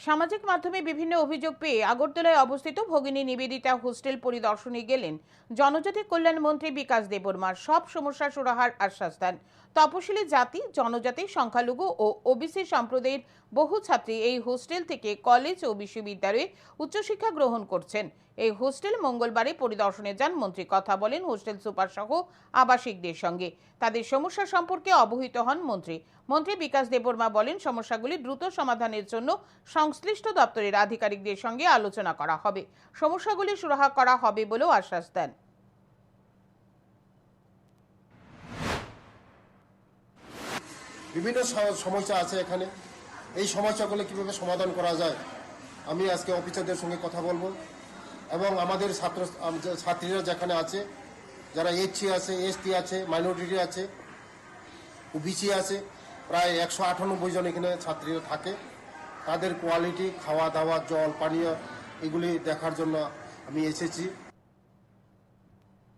সামাজিক মাধ্যমে বিভিন্ন অভিযোগ পেয়ে আগরতলায় অবস্থিত ভগিনী নিবেদিতা হোস্টেল পরিদর্শনে গেলেন জনজাতি কল্যাণ মন্ত্রী বিকাশ দেববর্মার সব সমস্যা সুরাহার আশ্বাস দেন। তপশিলি জাতি, জনজাতি, সংখ্যালঘু ও ওবিসি সম্প্রদায়ের বহু ছাত্রী এই হোস্টেল থেকে কলেজ ও বিশ্ববিদ্যালয়ে উচ্চশিক্ষা গ্রহণ করছেন। এই হোস্টেল মঙ্গলবারে পরিদর্শনে যান মন্ত্রী। কথা বলেন হোস্টেল সুপার সহ আবাসিকদের সঙ্গে। তাদের সমস্যা সম্পর্কে অবহিত হন মন্ত্রী। মন্ত্রী বিকাশ দেববর্মা বলেন, সমস্যাগুলি দ্রুত সমাধানের জন্য সংশ্লিষ্ট দপ্তরের আধিকারিকদের সঙ্গে আলোচনা করা হবে। সমস্যাগুলি সুরাহা করা হবে বলেও আশ্বাস দেন। বিভিন্ন সমস্যা আছে এখানে। এই সমস্যাগুলো কীভাবে সমাধান করা যায়? আমি আজকে অফিসারদের সঙ্গে কথা বলব। এবং আমাদের ছাত্র ছাত্রীরা যেখানে আছে, যারা এইচসি আছে এসটি আছে মাইনরিটি আছে ওবিসি আছে, প্রায় একশো আটানব্বই জন এখানে ছাত্রীরা থাকে। তাদের কোয়ালিটি খাওয়া দাওয়া জল, পানীয়, এগুলি দেখার জন্য আমি এসেছি।